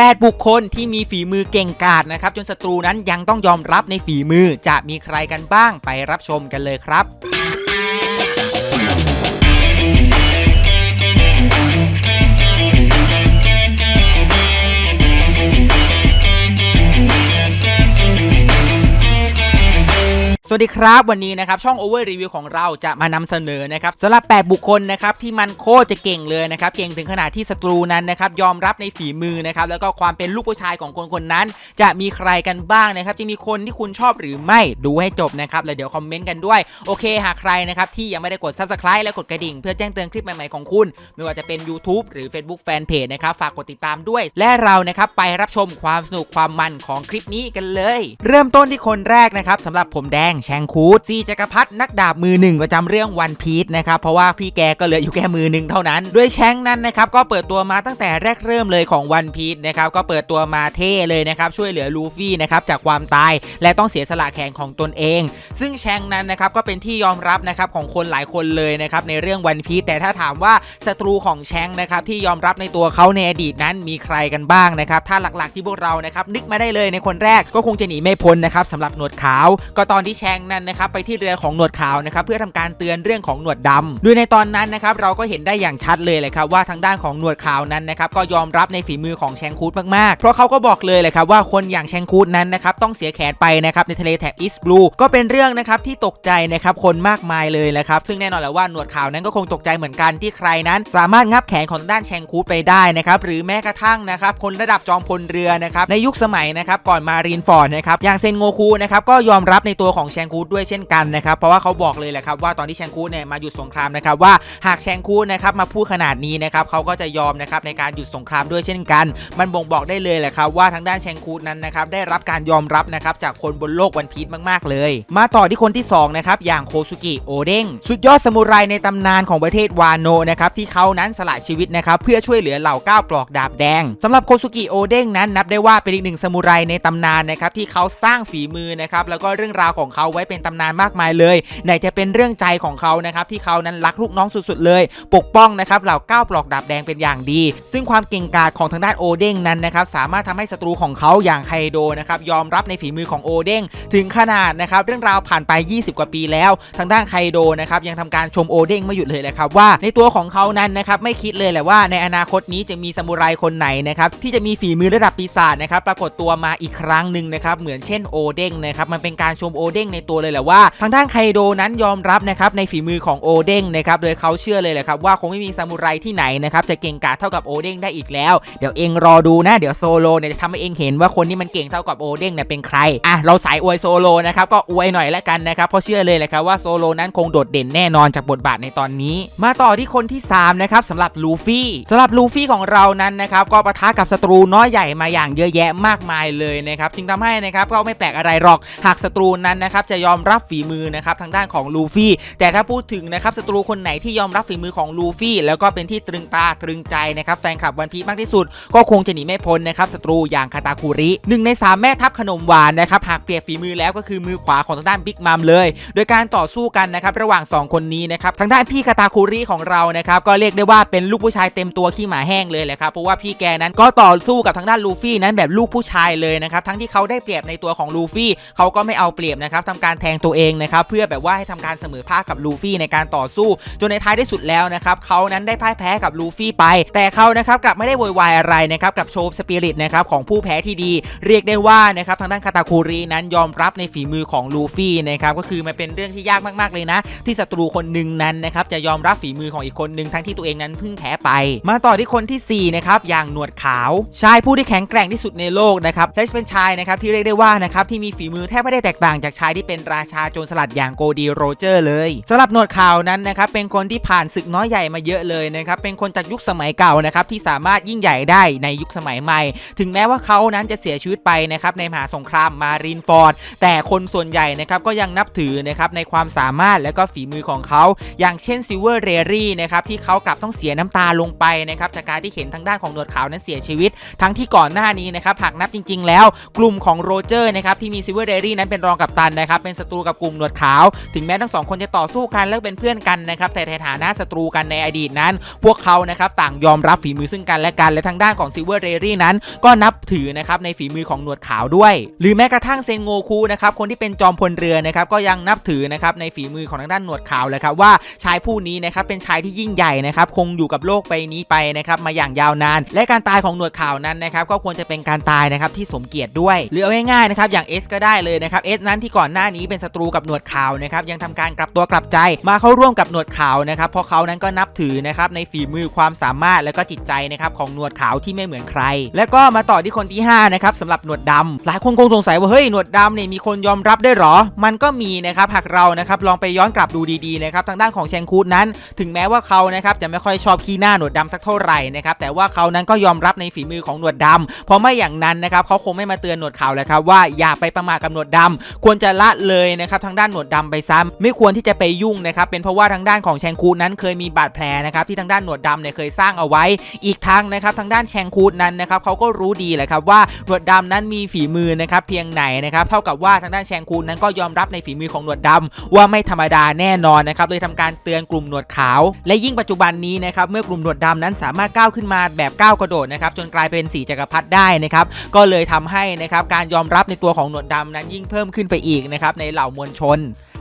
8 บุคคลที่มีฝีมือเก่งกาจนะครับจนศัตรูนั้นยังต้องยอมรับในฝีมือจะมีใครกันบ้างไปรับชมกันเลยครับ สวัสดีครับวันนี้นะครับช่อง Over Review ของเราจะมานำเสนอนะครับสำหรับ 8 บุคคลนะครับที่มันโคตรจะเก่งเลยนะครับเก่งถึงขนาดที่ศัตรูนั้นนะครับยอมรับในฝีมือนะครับแล้วก็ความเป็นลูกผู้ชายของคนคนนั้น จะมีใครกันบ้างนะครับจะมีคนที่คุณชอบหรือไม่ดูให้จบนะครับแล้วเดี๋ยวคอมเมนต์กันด้วยโอเคหากใครนะครับที่ยังไม่ได้กด Subscribe และกดกระดิ่ง เพื่อแจ้งเตือนคลิปใหม่ๆของคุณ ไม่ว่าจะเป็น YouTube หรือ Facebook Fanpage นะครับฝากกดติดตามด้วย และเรานะครับไปรับชมความสนุกความมันของคลิปนี้กันเลย เริ่มต้นที่คนแรกนะครับสำหรับผมแดงแชงคูดซีจักรพัฒนักดาบมือหนึ่งประจำเรื่องวันพีชนะครับเพราะว่าพี่แกก็เหลืออยู่แค่มือหนึ่งเท่านั้นด้วยแชงนั้นนะครับก็เปิดตัวมาตั้งแต่แรกเริ่มเลยของวันพีชนะครับก็เปิดตัวมาเท่เลยนะครับช่วยเหลือลูฟี่นะครับจากความตายและต้องเสียสละแขนของตนเอง ซึ่งแชงนั้นนะครับก็เป็นที่ยอมรับนะครับของคนหลายคนเลยนะครับในเรื่องวันพีชแต่ถ้าถามว่าศัตรูของแชงนะครับที่ยอมรับในตัวเขาในอดีตนั้นมีใครกันบ้างนะครับถ้าหลักๆที่พวกเรานะครับนึกมาได้เลยในคนแรกก็คงจะหนีไม่พ้นนะครับสำหรับหนวดขาว ก็ตอนที่แชงนั้นนะครับไปที่เรือของหนวดขาวนะครับเพื่อทำการเตือนเรื่องของหนวดดำโดยในตอนนั้นนะครับเราก็เห็นได้อย่างชัดเลยเลยครับว่าทางด้านของหนวดขาวนั้นนะครับก็ยอมรับในฝีมือของแชงคูดมากๆ เพราะเขาก็บอกเลยเลยครับว่าคนอย่างแชงคูดนั้นนะครับต้องเสียแขนไปนะครับในทะเลแถบอีสต์บลูก็เป็นเรื่องนะครับที่ตกใจนะครับคนมากมายเลยแหละครับซึ่งแน่นอนแหละว่าหนวดขาวนั้นก็คงตกใจเหมือนกันที่ใครนั้น สามารถงับแขนของด้านแชงคูดไปได้นะครับหรือแม้กระทั่งนะครับคนระดับจอมพลเรือนะครับในยุคสมัยนะครับก่อนมารีนฟอร์ดนะครับอย่างเซนโงคูนะครับก็ยอมรับในตัวของแชงคูดด้วยเช่นกันนะครับเพราะว่าเขาบอกเลยแหละครับว่าตอนที่แชงคูดเนี่ยมาหยุดสงครามนะครับว่าหากแชงคูดนะครับมาพูดขนาดนี้นะครับเขาก็จะยอมนะครับในการหยุดสงครามด้วยเช่นกัน มันบ่งบอกได้เลยแหละครับว่าทางด้านแชงคูดนั้นนะครับได้รับการยอมรับนะครับจากคนบนโลกวันพีชมากๆ เลย มาต่อที่คนที่สองนะครับอย่างโคซุกิโอเด้งสุดยอดซามูไรในตำนานของประเทศวานโนนะครับที่เขานั้นสละชีวิตนะครับเพื่อช่วยเหลือเหล่าก้าวปลอกดาบแดงสำหรับโคซุกิโอเด้งนั้นนับได้ว่าเป็นอีกหนึ่งซามูไรในตำนานนะครับที่เขาสร้างฝีมือนะครับแล้วก็เรื่องราวของเขาไว้เป็นตำนานมากมายเลย ไหนจะเป็นเรื่องใจของเขานะครับที่เขานั้นรักลูกน้องสุดๆเลย ปกป้องนะครับเหล่าก้าวปลอกดาบแดงเป็นอย่างดี ซึ่งความเก่งกาจของทางด้านโอเด้งนั้นนะครับสามารถทำให้ศัตรูของเขาอย่างไคโดนะครับยอมรับในฝีมือของโอเด้งถึงขนาดนะครับเรื่องราวผ่านไป 20 กว่าปีแล้ว ทางด้านไคโดนะครับยังทำการชมโอเด้งไม่หยุดเลยแหละครับว่าในตัวของเขานั้นนะครับไม่คิดเลยแหละว่าในอนาคตนี้จะมีซามูไรคนไหนนะครับที่จะมีฝีมือระดับปีศาจนะครับปรากฏตัวมาอีกครั้งหนึ่งนะครับเหมือนเช่นโอเด้งนะครับมันเป็นการชมโอเด้งในตัวเลยแหละว่า ทางด้านไคโดนั้นยอมรับนะครับในฝีมือของโอเด้งนะครับโดยเขาเชื่อเลยแหละครับว่าคงไม่มีซามูไรที่ไหนนะครับจะเก่งกาจเท่ากับโอเด้งได้อีกแล้ว เดี๋ยวเองรอดูนะ เดี๋ยวโซโลเนี่ยจะทำให้เองเห็นว่าคนที่มันเก่งเท่ากับโอเด้งเนี่ยเป็นใครอะเราสายอวยโซโลนะครับก็อวยหน่อยละกันนะครับเพราะเชื่อเลยแหละครับว่าโซโลนั้นคงโดดเด่นแน่นอนจากบทบาทในตอนนี้ มาต่อที่คนที่3นะครับสำหรับลูฟี่สำหรับลูฟี่ของเรานั้นนะครับก็ปะทะกับศัตรูน้อยใหญ่มาอย่างเยอะแยะมากมายเลยนะครับจึงทำให้นะครับก็ไม่แปลกอะไรหรอกหากศัตรูนั้นนะครับจะยอมรับฝีมือนะครับทางด้านของลูฟี่ แต่ถ้าพูดถึงนะครับศัตรูคนไหนที่ยอมรับฝีมือของลูฟี่ แล้วก็เป็นที่ตรึงตาตรึงใจนะครับแฟนคลับวันพีชมากที่สุด ก็คงจะหนีไม่พ้นนะครับศัตรูอย่างคาตาคุริหนึ่งในสามแม่ทัพขนมหวานนะครับหากเปรียบฝีมือแล้วก็คือมือขวาของทางด้านบิ๊กมัมเลย โดยการต่อสู้กันนะครับระหว่าง 2 คนนี้นะครับทางด้านพี่คาตาคุริของเรานะครับก็เรียกได้ว่าเป็นลูกผู้ชายเต็มตัวขี้หมาแห้งเลยแหละครับเพราะว่าพี่แกนั้นก็ต่อสู้กับทางด้านลูฟี่นั้นแบบลูกผู้ชายเลยนะครับทั้งที่เขาได้เปรียบในตัวของลูฟี่เขาก็ไม่เอาเปรียบนะครับทำการแทงตัวเองนะครับเพื่อแบบว่าให้ทำการเสมอภาคกับลูฟี่ในการต่อสู้ จนในท้ายที่สุดแล้วนะครับเขานั้นได้พ่ายแพ้กับลูฟี่ไป แต่เขานะครับกลับไม่ได้โวยวายอะไรนะครับกับโชว์สปิริตนะครับของผู้แพ้ที่ดี เรียกได้ว่านะครับทางด้านคาตาคุรินั้นยอมรับในฝีมือของลูฟี่นะครับก็คือมันเป็นเรื่องที่ยากมากๆเลยนะ ที่ศัตรูคนหนึ่งนั้นนะครับจะยอมรับฝีมือของอีกคนหนึ่งทั้งที่ตัวเองนั้นเพิ่งแพ้ไป มาต่อที่คนที่สี่นะครับอย่างหนวดขาวชายผู้ที่แข็งแกร่งที่สุดในโลกนะครับและเป็นชายนะครับที่เรียกได้ว่านะครับที่มีฝีมือแทบไม่ได้แตกต่างจากชายที่เป็นราชาโจรสลัดอย่างโกดีโรเจอร์เลยสำหรับหนวดข่าวนั้นนะครับเป็นคนที่ผ่านศึกน้อยใหญ่มาเยอะเลยนะครับเป็นคนจากยุคสมัยเก่านะครับที่สามารถยิ่งใหญ่ได้ในยุคสมัยใหม่ ถึงแม้ว่าเขานั้นจะเสียชีวิตไปนะครับในมหาสงครามมารีนฟอร์ด แต่คนส่วนใหญ่นะครับก็ยังนับถือนะครับในความสามารถและก็ฝีมือของเขา อย่างเช่นซิลเวอร์เรรี่นะครับที่เขากลับต้องเสียน้ำตาลงไปนะครับจากการที่เห็นทางด้านของหนวดขาวนั้นเสียชีวิต ทั้งที่ก่อนหน้านี้นะครับหากนับจริง ๆ แล้วกลุ่มของโรเจอร์นะครับที่มีซิลเวอร์เรรี่นั้นเป็นรองกัปตันนะครับนะครับเป็นศัตรูกับกลุ่มหนวดขาว ถึงแม้ทั้งสองคนจะต่อสู้กันและเป็นเพื่อนกันนะครับแต่ในฐานะศัตรูกันในอดีตนั้น พวกเขานะครับต่างยอมรับฝีมือซึ่งกันและกันและทางด้านของซิลเวอร์เรรี่นั้น ก็นับถือนะครับในฝีมือของหนวดขาวด้วย หรือแม้กระทั่งเซนโงคูนะครับคนที่เป็นจอมพลเรือนะครับก็ยังนับถือนะครับในฝีมือของทางด้านหนวดขาวเลยครับว่าชายผู้นี้นะครับเป็นชายที่ยิ่งใหญ่นะครับคงอยู่กับโลกใบนี้ไปนะครับมาอย่างยาวนาน และการตายของหนวดขาวนั้นนะครับก็ควรจะเป็นการตายนะครับที่สมเกียรติด้วยหรือเอาง่ายๆนะครับอย่างเอสก็ได้เลยนะครับเอสนั้นที่ก่อนหน้านี้เป็นศัตรูกับหนวดขาวนะครับยังทำการกลับตัวกลับใจมาเข้าร่วมกับหนวดขาวนะครับเพราะเขานั้นก็นับถือนะครับในฝีมือความสามารถและก็จิตใจนะครับของหนวดขาวที่ไม่เหมือนใคร แล้วก็มาต่อที่คนที่5นะครับสำหรับหนวดดำหลายคนคงสงสัยว่าเฮ้ยหนวดดำเนี่ยมีคนยอมรับได้หรอ มันก็มีนะครับหากเรานะครับลองไปย้อนกลับดูดีๆนะครับทางด้านของแชงคูดนั้น ถึงแม้ว่าเขานะครับจะไม่ค่อยชอบขี้หน้าหนวดดำสักเท่าไหร่นะครับแต่ว่าเขานั้นก็ยอมรับในฝีมือของหนวดดำเพราะไม่อย่างนั้นนะครับเขาคงไม่มาเตือนหนวดขาวแล้วครับว่าอย่าไปประมาทกับหนวดดำควรจะละเลยนะครับทางด้านหนวดดำไปซ้ำไม่ควรที่จะไปยุ่งนะครับเป็นเพราะว่าทางด้านของแชงคูดนั้นเคยมีบาดแผลนะครับที่ทางด้านหนวดดำเนี่ยเคยสร้างเอาไว้ อีกทั้งนะครับทางด้านแชงคูดนั้นนะครับเขาก็รู้ดีแหละครับว่าหนวดดำนั้นมีฝีมือนะครับเพียงไหนนะครับเท่ากับว่าทางด้านแชงคูดนั้นก็ยอมรับในฝีมือของหนวดดำว่าไม่ธรรมดาแน่นอนนะครับเลยทำการเตือนกลุ่มหนวดขาว และยิ่งปัจจุบันนี้นะครับเมื่อกลุ่มหนวดดำนั้นสามารถก้าวขึ้นมาแบบก้าวกระโดดนะครับจนกลายเป็นสีจักรพรรดิได้นะครับก็เลยทำให้นะครับการยอมรับในตัวของหนวดดำนั้นยิ่งเพิ่มขึ้นไปอีกนะครับในเหล่ามวลชน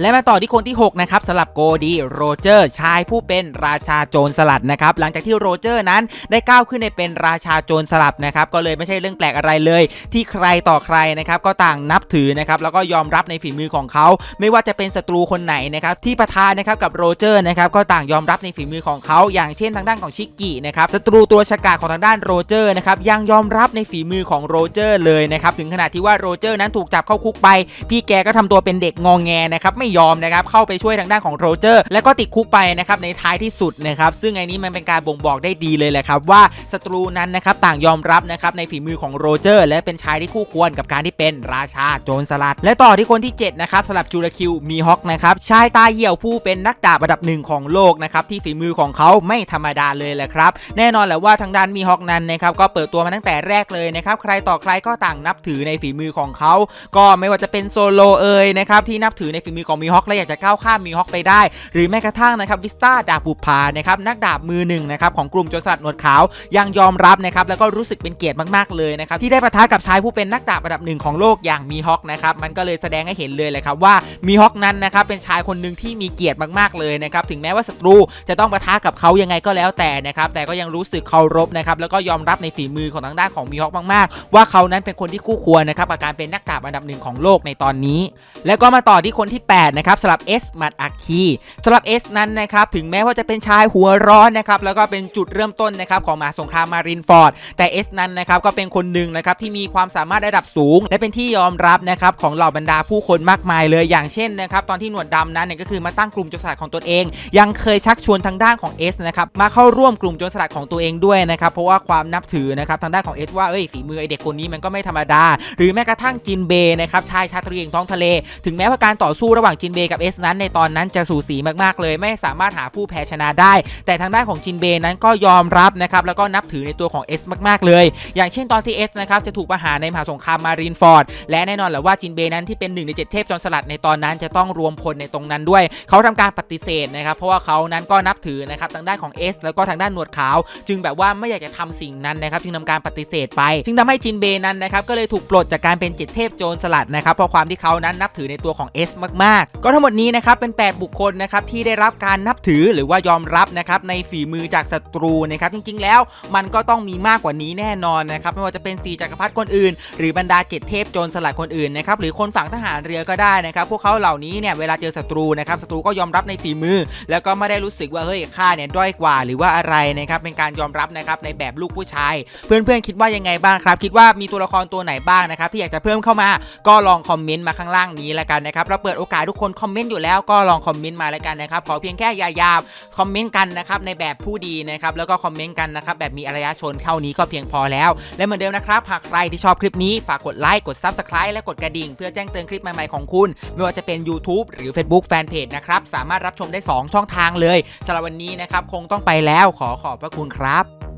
และมาต่อที่คนที่ 6 นะครับสลับโกดีโรเจอร์ชายผู้เป็นราชาโจรสลัดนะครับ หลังจากที่โรเจอร์นั้นได้ก้าวขึ้นในเป็นราชาโจรสลัดนะครับ ก็เลยไม่ใช่เรื่องแปลกอะไรเลย ที่ใครต่อใครนะครับก็ต่างนับถือนะครับแล้วก็ยอมรับในฝีมือของเขา ไม่ว่าจะเป็นศัตรูคนไหนนะครับที่ประทานนะครับกับโรเจอร์นะครับก็ต่างยอมรับในฝีมือของเขา อย่างเช่นทางด้านของชิกกินะครับศัตรูตัวฉกาจของทางด้านโรเจอร์นะครับยังยอมรับในฝีมือของโรเจอร์เลยนะครับถึงขนาดที่ว่าโรเจอร์นั้นถูกจับเข้าคุกไป พี่แกก็ทำตัวเป็นเด็กงองแงนะครับไม่ยอมนะครับเข้าไปช่วยทางด้านของโรเจอร์ และก็ติดคุกไปนะครับในท้ายที่สุดนะครับซึ่งไอ้นี้มันเป็นการบ่งบอกได้ดีเลยแหละครับว่าศัตรูนั้นนะครับต่างยอมรับนะครับในฝีมือของโรเจอร์ และเป็นชายที่คู่ควรกับการที่เป็นราชาโจรสลัด และต่อที่คนที่7นะครับสำหรับจูราคิวมีฮอกนะครับชายตาเหี่ยวผู้เป็นนักดาบระดับหนึ่งของโลกนะครับที่ฝีมือของเขาไม่ธรรมดาเลยแหละครับแน่นอนแหละว่าทางด้านมีฮอกนั้นนะครับก็เปิดตัวมาตั้งแต่แรกเลยนะครับใครต่อใครก็ต่างนับถือในฝีมือของเขา ก็ไม่ว่าจะเป็นโซโลเอยนะครับที่นับถือในฝีมือของมีฮอกและอยากจะก้าวข้ามมีฮอกไปได้ หรือแม้กระทั่งนะครับวิสตาดาบบุพานะครับนักดาบมือหนึ่งนะครับของกลุ่มโจรสลัดหนวดขาวยังยอมรับนะครับแล้วก็รู้สึกเป็นเกียรติมากๆเลยนะครับที่ได้ปะทะกับชายผู้เป็นนักดาบระดับหนึ่งของโลกอย่างมีฮอกนะครับมันก็เลยแสดงให้เห็นเลยเลยครับว่ามีฮอกนั้นนะครับเป็นชายคนหนึ่งที่มีเกียรติมากๆเลยนะครับถึงแม้ว่าศัตรูจะต้องปะทะกับเขายังไงก็แล้วแต่นะครับแต่ก็ยังรู้สึกเคารพนะครับแล้วก็ยอมรับในฝีมือของทางด้านของมีฮอกมากๆ ว่าเขานั้นเป็นคนที่คู่ควรนะครับกับการเป็นนักดาบอันดับหนึ่งของโลกในตอนนี้ แล้วก็มาต่อที่คนที่ 8นะครับสำหรับเอสมัดอาคีสำหรับเอสนั้นนะครับถึงแม้ว่าจะเป็นชายหัวร้อนนะครับแล้วก็เป็นจุดเริ่มต้นนะครับของมหาสงครามมารินฟอร์ด แต่เอสนั้นนะครับก็เป็นคนหนึ่งนะครับที่มีความสามารถระดับสูง และเป็นที่ยอมรับนะครับของเหล่าบรรดาผู้คนมากมายเลยอย่างเช่นนะครับตอนที่หนวดดำนั้นเนี่ยก็คือมาตั้งกลุ่มโจรสลัดของตนเอง ยังเคยชักชวนทางด้านของเอสนะครับมาเข้าร่วมกลุ่มโจรสลัดของตัวเองด้วยนะครับเพราะว่าความนับถือนะครับทางด้านของเอสว่าเอ้ยฝีมือไอเด็กคนนี้มันก็ไม่ธรรมดา หรือแม้กระทั่งจินเบย์นะครับชายชาตรีแห่งท้องทะเล ถึงแม้ว่าการต่อสู้ระหว่างจินเบย์กับเอสนั้นในตอนนั้นจะสูสีมากๆ เลยไม่สามารถหาผู้แพ้ชนะได้ แต่ทางด้านของจินเบย์นั้นก็ยอมรับนะครับแล้วก็นับถือในตัวของเอสมากๆ เลย อย่างเช่นตอนที่เอสนะครับจะถูกประหารในมหาสงครามมารีนฟอร์ดและแน่นอนแหละว่าจินเบย์นั้นที่เป็นหนึ่งในเจ็ดเทพจอมสลัดในตอนนั้นจะต้องรวมพลในตรงนั้นด้วย เขาทำการปฏิเสธนะครับเพราะว่าเขานั้นก็นับถือนะครับทางด้านของเอสแล้วก็ทางด้านหนวดขาว จึงแบบว่าไม่อยากจะทำสิ่งนั้นนะครับจึงทำการปฏิเสธไป จึงทำให้จินเบย์นั้นนะครับก็เลยถูกปลดจากการเป็นเจ็ดเทพโจรสลัดนะครับเพราะความที่เขานั้นนับถือในตัวของเอสมากๆก็ทั้งหมดนี้นะครับเป็น 8 บุคคลนะครับที่ได้รับการนับถือหรือว่ายอมรับนะครับในฝีมือจากศัตรูนะครับจริงๆ แล้วมันก็ต้องมีมากกว่านี้แน่นอนนะครับไม่ว่าจะเป็นสีจักรพรรดิคนอื่น หรือบรรดาเจ็ดเทพโจรสลัดคนอื่นนะครับหรือคนฝั่งทหารเรือก็ได้นะครับพวกเขาเหล่านี้เนี่ยเวลาเจอศัตรูนะครับศัตรูก็ยอมรับในฝีมือ แล้วก็ไม่ได้รู้สึกว่าเฮ้ยข้าเนี่ยด้อยกว่าหรือว่าอะไรนะครับเป็นการยอมรับนะครับในแบบลูกผู้ชาย เพื่อนๆคิดว่ายังไงบ้างครับ คิดว่ามีตัวละครตัวไหนบ้างนะครับที่อยากจะเพิ่มเข้ามา ก็ลองคอมเมนต์มาข้างล่างนี้แล้วกันนะครับเราเปิดโอกาสทุกคนคอมเมนต์อยู่แล้วก็ลองคอมเมนต์มาแล้วกันนะครับขอเพียงแค่ย่ายาบคอมเมนต์กันนะครับในแบบผู้ดีนะครับแล้วก็คอมเมนต์กันนะครับแบบมีอารยชนเท่านี้ก็เพียงพอแล้ว และเหมือนเดิมนะครับหากใครที่ชอบคลิปนี้ฝากกดไลค์กด Subscribe และกดกระดิ่ง เพื่อแจ้งเตือนคลิปใหม่ๆของคุณ ไม่ว่าจะเป็น YouTube หรือ Facebook Fanpage นะครับสามารถรับชมได้ 2 ช่องทางเลยสำหรับวันนี้นะครับคงต้องไปแล้วขอขอบพระคุณครับ